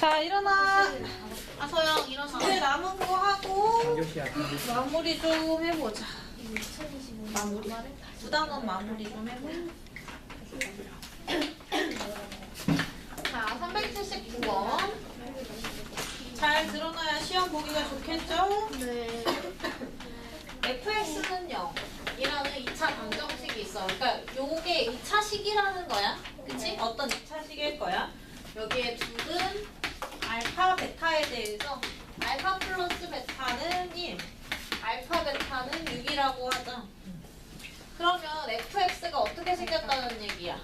자, 일어나. 아서영 일어나. 이제 남은 거 하고. 마무리 좀 해보자. 마무리. 부담은 마무리 좀 해보자. 자, 379번. 잘 드러나야 시험 보기가 좋겠죠? 네. fx는 0 이라는 2차 방정식이 있어. 그러니까 요게 2차 식이라는 거야. 그치? 어떤 2차 식일 거야? 여기에 둘은 알파, 베타에 대해서 알파 플러스 베타는 1, 알파 베타는 6이라고 하자. 그러면 fx가 어떻게 생겼다는 얘기야?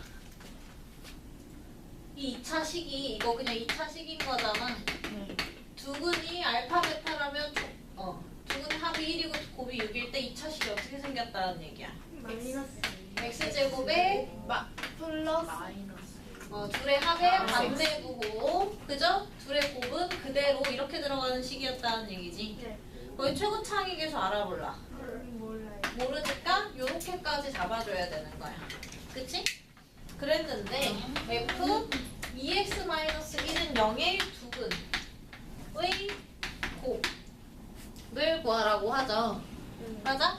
이 2차 식이 이거 그냥 2차 식인 거잖아. 두근이 알파 베타라면 조- 어 두근의 합이 1이고 곱이 6일 때 2차 식이 어떻게 생겼다는 얘기야? 마이너스 x 제곱에 마, 플러스 어, 둘의 합의 반대부호 그죠? 둘의 곱은 그대로 이렇게 들어가는 식이었다는 얘기지. 네. 거의 최고 차익에서 알아볼라. 몰라요. 모르니까 요렇게까지 잡아줘야 되는 거야. 그치? 그랬는데 f 2x-1은 0의 두근의 곱을 구하라고 하죠. 맞아?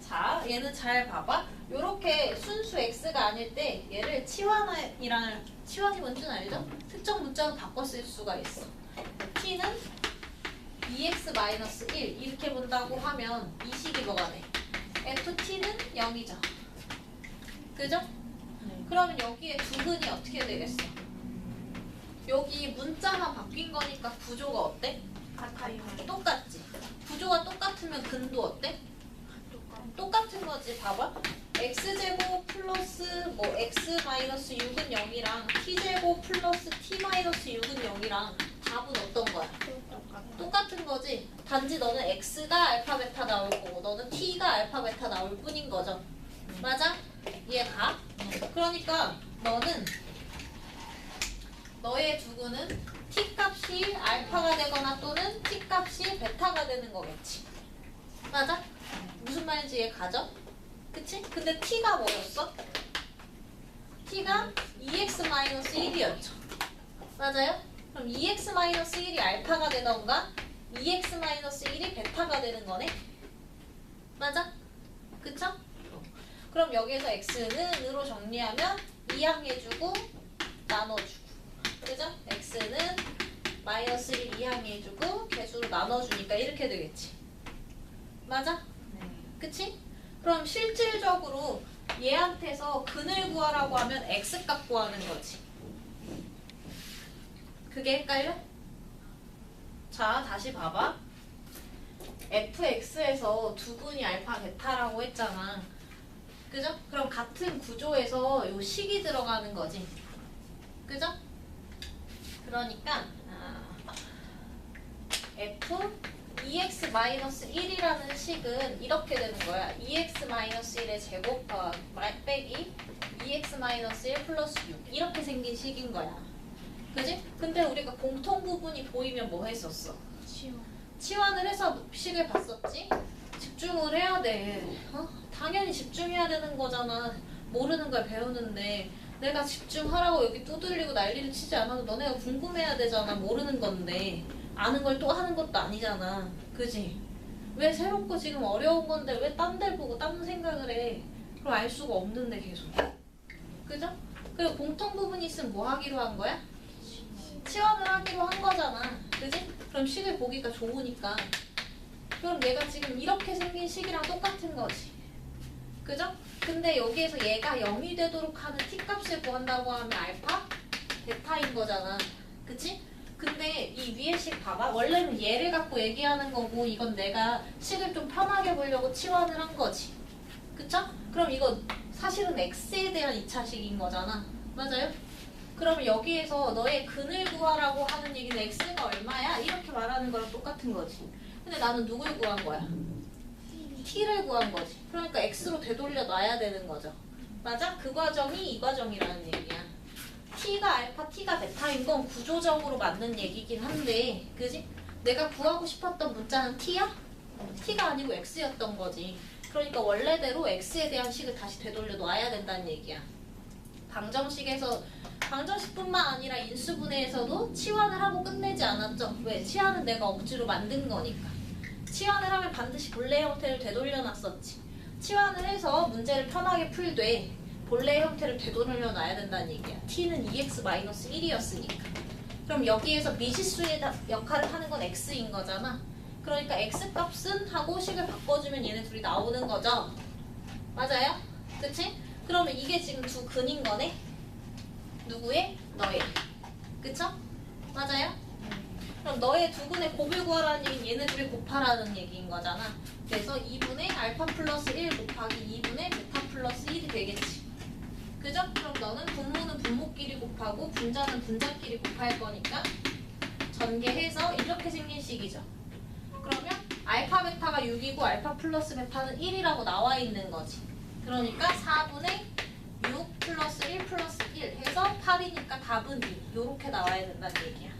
자, 얘는 잘 봐봐. 요렇게 순수 x가 아닐 때 얘를 치환이랑 치환이 뭔지는 알죠? 특정 문자로 바꿔 쓸 수가 있어. t는 2x-1 이렇게 본다고 하면 이 식이 뭐가 돼? ft는 0이죠. 그죠? 그러면 여기에 두 근이 어떻게 되겠어? 여기 문자만 바뀐 거니까 구조가 어때? 같아요. 똑같지? 구조가 똑같으면 근도 어때? 똑같은 거지 봐봐 x제곱 플러스 뭐 x 마이너스 6은 0이랑 t제곱 플러스 t 마이너스 6은 0이랑 답은 어떤 거야? 똑같은 거지 단지 너는 x가 알파 베타 나올 거고 너는 t가 알파 베타 나올 뿐인 거죠 맞아? 이해 가? 그러니까 너는 너의 두구는 t 값이 알파가 되거나 또는 t 값이 베타가 되는 거겠지 맞아? 무슨 말인지 이해 가죠? 그치? 근데 t가 뭐였어? t가 2x-1이었죠. 맞아요? 그럼 2x-1이 알파가 되던가 2x-1이 베타가 되는 거네? 맞아? 그쵸? 그럼 여기에서 x는 으로 정리하면 이항해주고 나눠주고 그죠? x는 마이너스 1 이항해주고 개수로 나눠주니까 이렇게 되겠지. 맞아? 그치? 그럼 실질적으로 얘한테서 근을 구하라고 하면 x 값 구하는 거지. 그게 헷갈려? 자, 다시 봐봐. fx에서 두근이 알파 베타라고 했잖아. 그죠? 그럼 같은 구조에서 요 식이 들어가는 거지. 그죠? 그러니까 아, f 2x-1이라는 식은 이렇게 되는 거야. 2x-1의 제곱 어, 마- 빼기 2x-1 플러스 6 이렇게 생긴 식인 거야. 그지? 근데 우리가 공통 부분이 보이면 뭐 했었어? 치워. 치환을 해서 식을 봤었지? 집중을 해야 돼. 어? 당연히 집중해야 되는 거잖아. 모르는 걸 배우는데 내가 집중하라고 여기 두들리고 난리를 치지 않아도 너네가 궁금해야 되잖아. 모르는 건데 아는 걸 또 하는 것도 아니잖아. 그지? 왜 새롭고 지금 어려운 건데 왜 딴 데 보고 딴 생각을 해? 그럼 알 수가 없는데 계속. 그죠? 그리고 공통 부분이 있으면 뭐 하기로 한 거야? 치환을 하기로 한 거잖아. 그지? 그럼 식을 보기가 좋으니까. 그럼 얘가 지금 이렇게 생긴 식이랑 똑같은 거지. 그죠? 근데 여기에서 얘가 0이 되도록 하는 t 값을 구한다고 하면 알파? 베타인 거잖아. 그치? 근데 이 위에 식 봐봐. 원래는 얘를 갖고 얘기하는 거고 이건 내가 식을 좀 편하게 보려고 치환을 한 거지. 그쵸? 그럼 이거 사실은 x에 대한 2차식인 거잖아. 맞아요? 그러면 여기에서 너의 근을 구하라고 하는 얘기는 x가 얼마야? 이렇게 말하는 거랑 똑같은 거지. 근데 나는 누굴 구한 거야? t를 구한 거지. 그러니까 x로 되돌려 놔야 되는 거죠. 맞아? 그 과정이 이 과정이라는 얘기야. T가 알파, t가 베타인 건 구조적으로 맞는 얘기긴 한데, 그지? 내가 구하고 싶었던 문자는 t야? t가 아니고 x였던 거지. 그러니까 원래대로 x에 대한 식을 다시 되돌려 놔야 된다는 얘기야. 방정식에서 방정식뿐만 아니라 인수분해에서도 치환을 하고 끝내지 않았죠. 왜? 치환은 내가 억지로 만든 거니까. 치환을 하면 반드시 본래 형태를 되돌려 놨었지. 치환을 해서 문제를 편하게 풀되 본래 형태를 되돌려 놔야 된다는 얘기야. t는 2x-1이었으니까. 그럼 여기에서 미지수의 다- 역할을 하는 건 x인 거잖아. 그러니까 x 값은 하고 식을 바꿔주면 얘네 둘이 나오는 거죠. 맞아요? 그치? 그러면 이게 지금 두 근인 거네? 누구의? 너의. 그쵸? 맞아요? 그럼 너의 두 근의 곱을 구하라는 얘기는 얘네 둘이 곱하라는 얘기인 거잖아. 그래서 2분의 알파 플러스 1 곱하기 2분의 베타 플러스 1이 되겠지. 그죠? 그럼 너는 분모는 분모끼리 곱하고 분자는 분자끼리 곱할 거니까 전개해서 이렇게 생긴 식이죠. 그러면 알파 베타가 6이고 알파 플러스 베타는 1이라고 나와 있는 거지. 그러니까 4분의 6 플러스 1 플러스 1 해서 8이니까 답은 2. 요렇게 나와야 된다는 얘기야.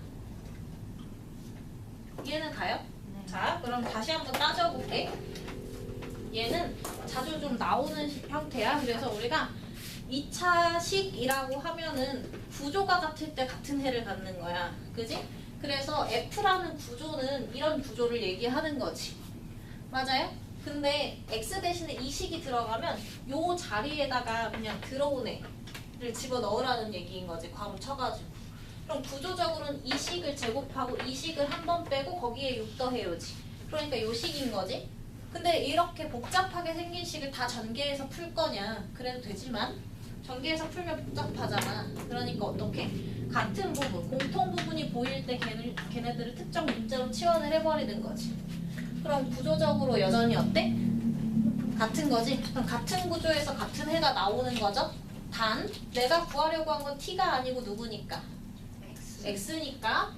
이해는 가요? 자, 그럼 다시 한번 따져볼게. 얘는 자주 좀 나오는 식- 형태야. 그래서 우리가 2차식이라고 하면은 구조가 같을 때 같은 해를 갖는 거야. 그지? 그래서 F라는 구조는 이런 구조를 얘기하는 거지. 맞아요? 근데 X 대신에 이 식이 들어가면 요 자리에다가 그냥 들어온 애를 집어 넣으라는 얘기인 거지. 괄호 쳐가지고. 그럼 구조적으로는 이 식을 제곱하고 이 식을 한 번 빼고 거기에 6 더해요지. 그러니까 요 식인 거지. 근데 이렇게 복잡하게 생긴 식을 다 전개해서 풀 거냐? 그래도 되지만 전개해서 풀면 복잡하잖아. 그러니까 어떻게? 같은 부분, 공통 부분이 보일 때 걔네, 걔네들을 특정 문제로 치환을 해버리는 거지. 그럼 구조적으로 여전히 어때? 같은 거지? 그럼 같은 구조에서 같은 해가 나오는 거죠? 단, 내가 구하려고 한 건 t가 아니고 누구니까? x니까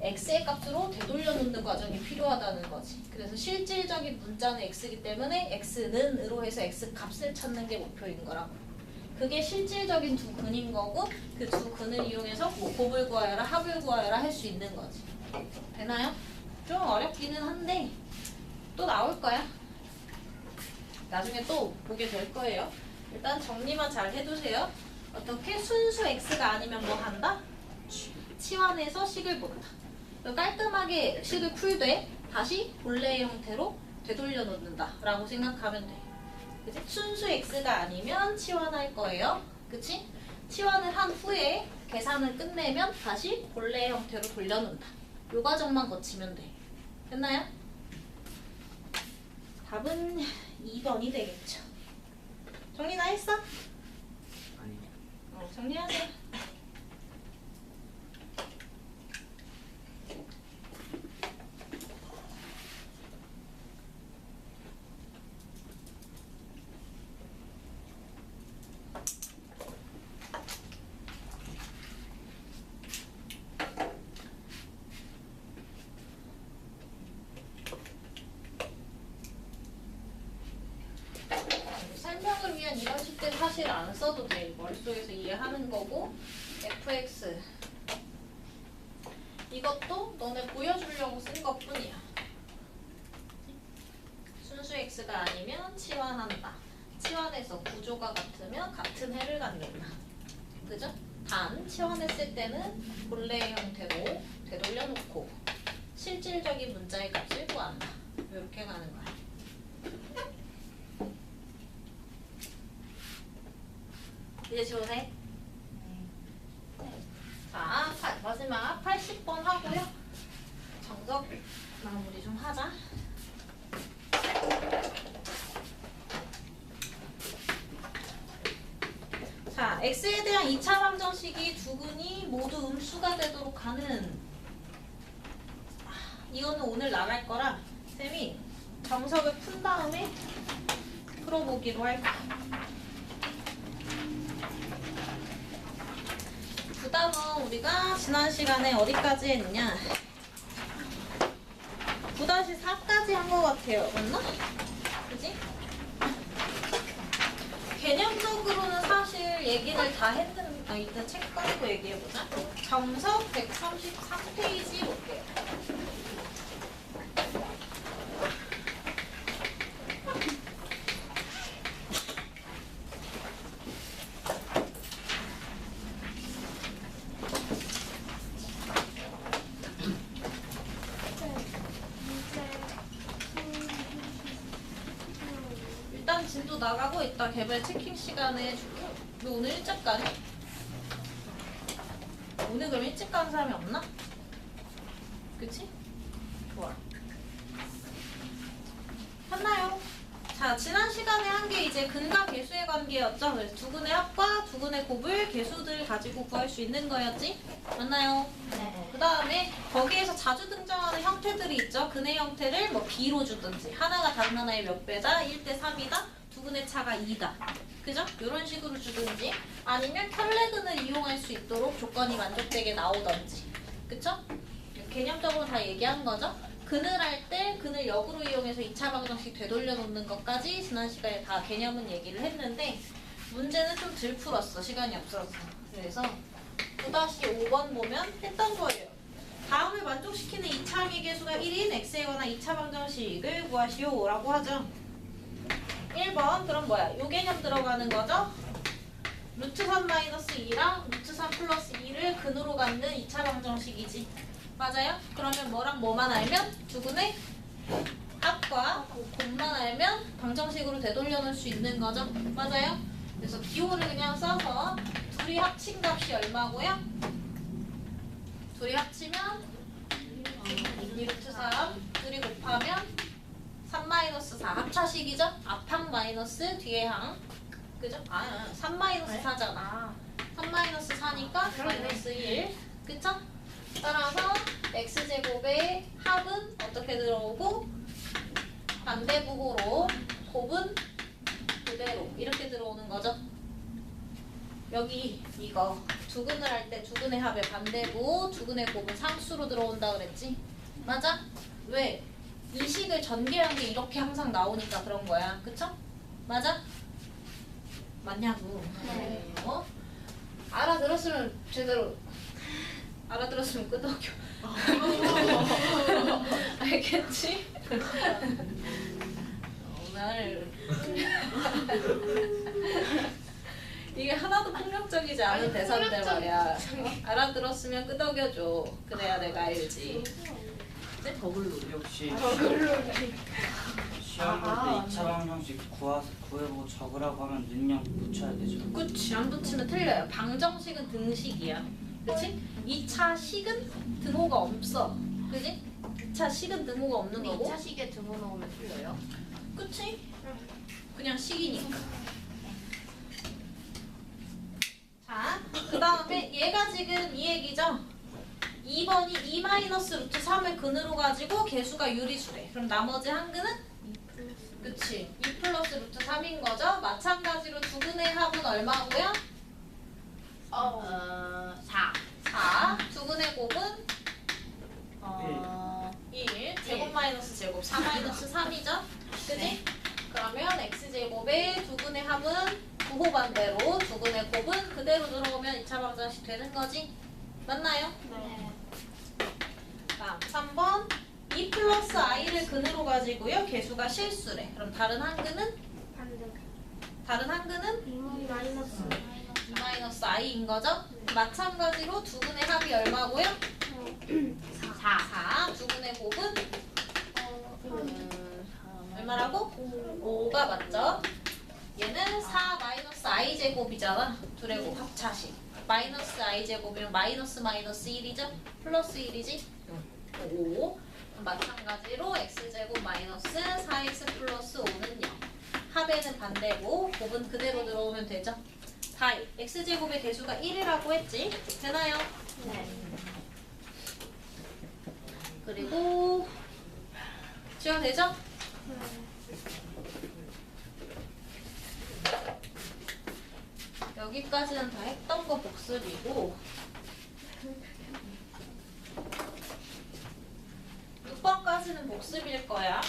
x의 값으로 되돌려 놓는 과정이 필요하다는 거지. 그래서 실질적인 문자는 x이기 때문에 x는 으로 해서 x 값을 찾는 게 목표인 거라고. 그게 실질적인 두 근인 거고 그 두 근을 이용해서 뭐 곱을 구하여라 합을 구하여라 할 수 있는 거지. 되나요? 좀 어렵기는 한데 또 나올 거야. 나중에 또 보게 될 거예요. 일단 정리만 잘 해두세요. 어떻게 순수 x가 아니면 뭐 한다? 치환해서 식을 본다. 깔끔하게 식을 풀되 다시 본래의 형태로 되돌려 놓는다 라고 생각하면 돼. 그치? 순수 x가 아니면 치환할 거예요. 그치? 치환을 한 후에 계산을 끝내면 다시 본래의 형태로 돌려놓는다. 요 과정만 거치면 돼. 됐나요? 답은 2번이 되겠죠. 정리 다 했어? 아니 어, 정리하세요. 식들 사실 안 써도 돼. 머릿속에서 이해하는 거고 fx 이것도 너네 보여주려고 쓴 것뿐이야. 순수 x가 아니면 치환한다. 치환해서 구조가 같으면 같은 해를 갖는다. 그죠? 단 치환했을 때는 본래의 형태로 되돌려놓고 실질적인 문자의 값을 구한다. 이렇게 가는 거야. 이제 지원해. 자, 파- 마지막 80번 하고요. 정적 마무리 좀 하자. 자, x에 대한 2차 방정식이 두 근이 모두 음수가 되도록 하는 아, 이거는 오늘 나갈 거라 쌤이 정석을 푼 다음에 풀어보기로 할거 야. 부담은 우리가 지난 시간에 어디까지 했냐? 9-4까지 한 것 같아요. 맞나? 그지? 개념적으로는 사실 얘기를 다 했는, 아, 일단 책 꺼내고 얘기해보자. 정석 133페이지 볼게요. 진도 나가고 있다. 개발 체킹 시간에 줄게. 너 오늘 일찍 가니? 오늘 그럼 일찍 가는 사람이 없나? 그치? 좋아. 했나요? 자, 지난 시간에 한 게 이제 근과 개수의 관계였죠. 그래서 두근의 합과 두근의 곱을 개수들 가지고 구할 수 있는 거였지. 맞나요? 네. 그 다음에 거기에서 자주 등장하는 형태들이 있죠. 근의 형태를 뭐 B로 주든지 하나가 다른 하나의 몇 배다, 1대 3이다, 두근의 차가 2다. 그죠? 이런 식으로 주든지 아니면 켤레근을 이용할 수 있도록 조건이 만족되게 나오던지. 그쵸? 개념적으로 다 얘기한 거죠? 근을 할때 근을 역으로 이용해서 2차 방정식 되돌려 놓는 것까지 지난 시간에 다 개념은 얘기를 했는데 문제는 좀 덜 풀었어. 시간이 없어서. 그래서 9-5번 보면 했던 거예요. 다음을 만족시키는 2차 항의 개수가 1인 x에 관한 2차 방정식을 구하시오 라고 하죠. 1번 그럼 뭐야? 요 개념 들어가는 거죠? 루트 3 마이너스 2랑 루트 3 플러스 2를 근으로 갖는 2차 방정식이지. 맞아요? 그러면 뭐랑 뭐만 알면 두근의 합과 곱만 알면 방정식으로 되돌려 놓을 수 있는 거죠. 맞아요? 그래서 기호를 그냥 써서 둘이 합친 값이 얼마고요? 둘이 합치면 2루트 3 둘이 곱하면 3 마이너스 4 합차식이죠? 앞항 마이너스 뒤에 항 그죠? 아, 3 마이너스 4잖아 3 마이너스 4니까 마이너스 1 그쵸? 따라서 x제곱의 합은 어떻게 들어오고 반대부호로 곱은 그대로 이렇게 들어오는 거죠. 여기 이거 두근을 할 때 두근의 합의 반대부 두근의 곱은 상수로 들어온다 그랬지? 맞아? 왜? 이 식을 전개한 게 이렇게 항상 나오니까 그런 거야. 그쵸? 맞아? 맞냐고. 네. 어? 알아들었으면 제대로 알아들었으면 끄덕여. 알겠지? 오늘 이게 하나도 폭력적이지 않은 아니, 대사인데 말이야. 어? 알아들었으면 끄덕여줘. 그래야 내가 알지. 더블로 역시 시험 아, 볼때 2차 방정식 구하, 구해보고 적으라고 하면 능력 붙여야 되죠 그치 안 붙이면 틀려요. 방정식은 등식이야. 그치? 2차 식은 등호가 없어. 그치? 2차 식은 등호가 없는 거고. 2차 시계 두고 넣으면 틀려요? 그치? 그냥 식이니까. 자, 그 다음에 얘가 지금 이 얘기죠? 2번이 2 마이너스 루트 3을 근으로 가지고 개수가 유리수래. 그럼 나머지 한 근은? 그치. 2 플러스 루트 3인 거죠? 마찬가지로 두 근의 합은 얼마고요? 어, 4. 4. 두 근의 곱은? 어, 1. 제곱 마이너스 제곱. 4 마이너스 3이죠? 그지? 네. 그러면 x제곱의 두 근의 합은 부호 반대로 두 근의 곱은 그대로 들어오면 2차 방정식 되는 거지? 맞나요? 네. 다음 3번 2 플러스 i를 근으로 가지고요. 개수가 실수래. 그럼 다른 한 근은? 다른 한 근은? 2 마이너스. 2 마이너스 i인 거죠? 마찬가지로 두 근의 합이 얼마고요? 4. 4. 두 근의 곱은? 얼마라고? 5가 맞죠? 얘는 4 마이너스 i 제곱이잖아. 둘의 곱 합차식. 마이너스 i 제곱이면 마이너스 마이너스 1이죠? 플러스 1이지? 5. 마찬가지로 x 제곱 마이너스 4x 플러스 5는 0. 합에는 반대고 곱은 그대로 들어오면 되죠? 다 x 제곱의 개수가 1이라고 했지? 되나요? 네. 그리고 지원 되죠? 여기까지는 다 했던 거 복습이고 6번까지는 복습일 거야.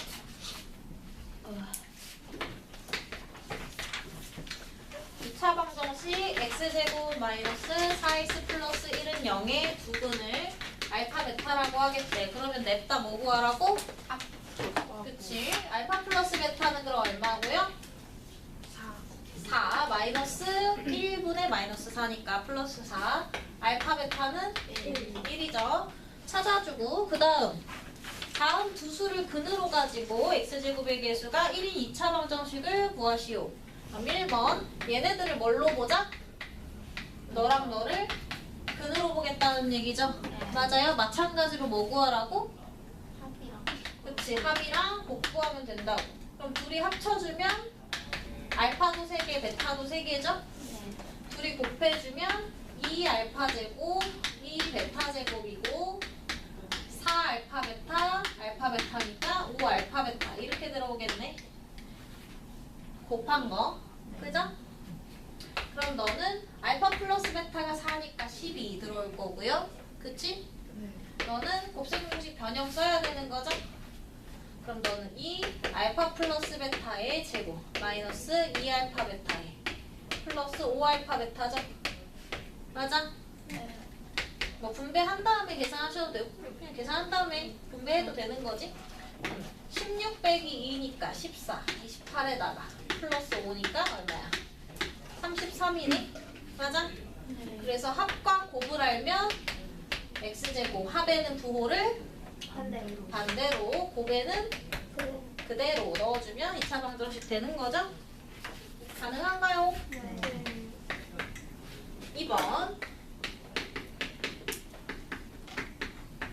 이차 방정식 x제곱 마이너스 4x 플러스 1은 0의 두 근을 알파 베타라고 하겠대. 그러면 냅다 뭐 구하라고? 그치? 알파 플러스 베타는 그럼 얼마고요? 4. 4 마이너스 1분의 마이너스 4니까 플러스 4 알파 베타는 1, 1이죠 찾아주고 그 다음 다음 두 수를 근으로 가지고 x제곱의 개수가 1, 2차 방정식을 구하시오. 그럼 1번 얘네들을 뭘로 보자? 너랑 너를 근으로 보겠다는 얘기죠? 맞아요. 마찬가지로 뭐 구하라고? 합이랑 그치 합이랑 곱구하면 된다고. 그럼 둘이 합쳐주면 알파도 3개, 베타도 3개죠? 네. 둘이 곱해주면 2 알파 제곱, 2 베타 제곱이고 4 알파 베타, 알파 베타니까 5 알파 베타 이렇게 들어오겠네. 곱한 거, 그죠? 그럼 너는 알파 플러스 베타가 4니까 12 들어올 거고요. 그치? 너는 곱셈 공식 변형 써야 되는 거죠? 그럼 너는 2 알파 플러스 베타의 제곱 마이너스 2 알파 베타의 플러스 5 알파 베타죠? 맞아? 뭐 분배한 다음에 계산하셔도 되고 그냥 계산한 다음에 분배해도 되는 거지? 16 빼기 2니까 14 28에다가 플러스 5니까 얼마야? 33이네? 맞아? 그래서 합과 곱을 알면 x제곱 합에는 부호를 반대로. 반대로 곱에는 그대로 넣어주면 2차 방정식 되는 거죠? 가능한가요? 네. 2번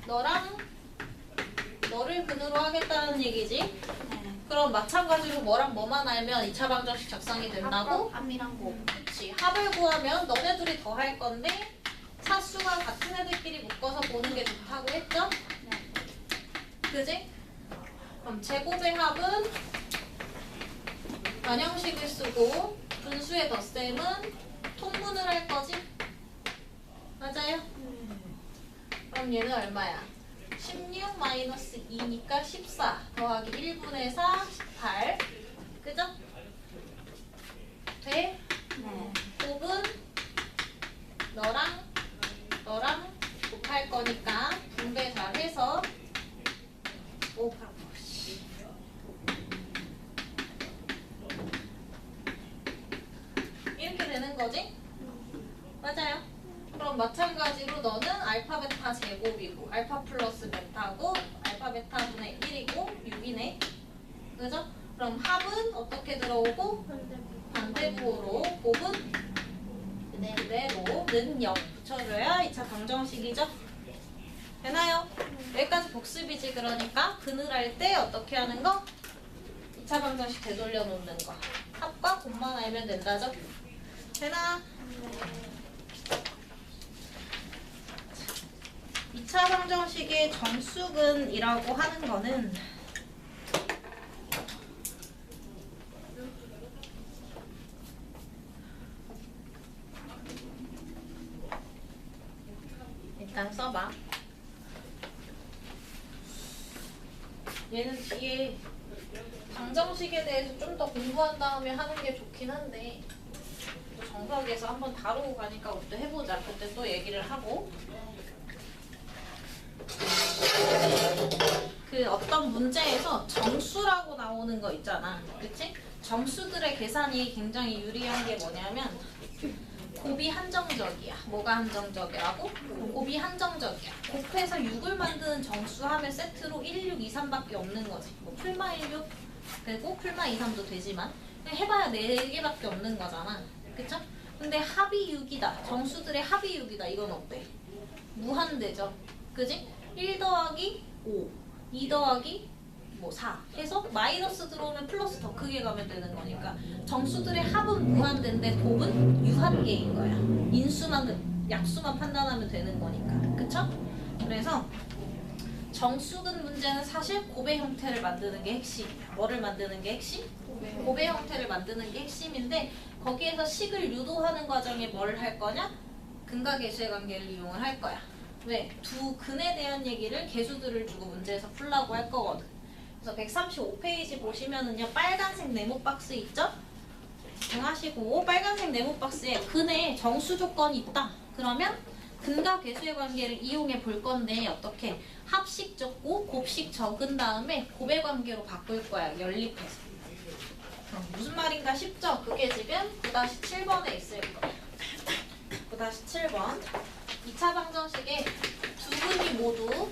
너랑 너를 근으로 하겠다는 얘기지? 그럼 마찬가지로 뭐랑 뭐만 알면 2차 방정식 작성이 된다고? 합이랑 곱. 그치 합을 구하면 너네 둘이 더 할 건데 차수가 같은 애들끼리 묶어서 보는 게 좋다고 했죠? 그지? 그럼 제곱의 합은 변형식을 쓰고 분수의 덧셈은 통분을 할 거지? 맞아요? 그럼 얘는 얼마야? 16 마이너스 2니까 14 더하기 1분의 4 18 그죠? 돼? 네. 곱은 너랑 너랑 곱할 거니까 분배 잘 해서 5 이렇게 되는 거지? 맞아요. 그럼 마찬가지로 너는 알파 베타 제곱이고 알파 플러스 베타고 알파 베타 분의 1이고 6이네. 그죠? 그럼 합은 어떻게 들어오고 반대부호로 곱은 네. 그대로는 0 붙여줘야 2차 방정식이죠? 되나요? 여기까지 복습이지 그러니까 근을 할때 어떻게 하는 거? 2차 방정식 되돌려 놓는 거 합과 곱만 알면 된다죠? 되나? 2차 방정식의 정수근이라고 하는 거는 일단 써봐. 얘는 뒤에 방정식에 대해서 좀 더 공부한 다음에 하는 게 좋긴 한데 또 정석에서 한번 다루고 가니까 그때 해보자. 그때 또 얘기를 하고 그 어떤 문제에서 정수라고 나오는 거 있잖아. 그치? 정수들의 계산이 굉장히 유리한 게 뭐냐면 곱이 한정적이야. 뭐가 한정적이라고? 곱이 한정적이야. 곱해서 6을 만드는 정수하면 세트로 1, 6, 2, 3밖에 없는 거지. 뭐 풀마 1, 6 그리고 풀마 2, 3도 되지만 해봐야 4개밖에 없는 거잖아. 그쵸? 근데 합이 6이다. 정수들의 합이 6이다. 이건 어때? 무한대죠. 그지? 1 더하기 5, 2 더하기 뭐 4 해서 마이너스 들어오면 플러스 더 크게 가면 되는 거니까 정수들의 합은 무한대인데 곱은 유한계인 거야. 인수만 약수만 판단하면 되는 거니까. 그쵸? 그래서 정수근 문제는 사실 곱의 형태를 만드는 게 핵심이야. 뭐를 만드는 게 핵심? 곱의 형태를 만드는 게 핵심인데 거기에서 식을 유도하는 과정에 뭘 할 거냐? 근과 계수의 관계를 이용을 할 거야. 왜? 두 근에 대한 얘기를 계수들을 주고 문제에서 풀라고 할 거거든. 그래서 135페이지 보시면은요 빨간색 네모 박스 있죠? 집중하시고 빨간색 네모 박스에 근에 정수 조건이 있다. 그러면 근과 계수의 관계를 이용해 볼 건데 어떻게 합식 적고 곱식 적은 다음에 곱의 관계로 바꿀 거야 연립해서. 무슨 말인가 싶죠? 그게 지금 9-7번에 있을 거예요. 9-7번 2차 방정식에 두 분이 모두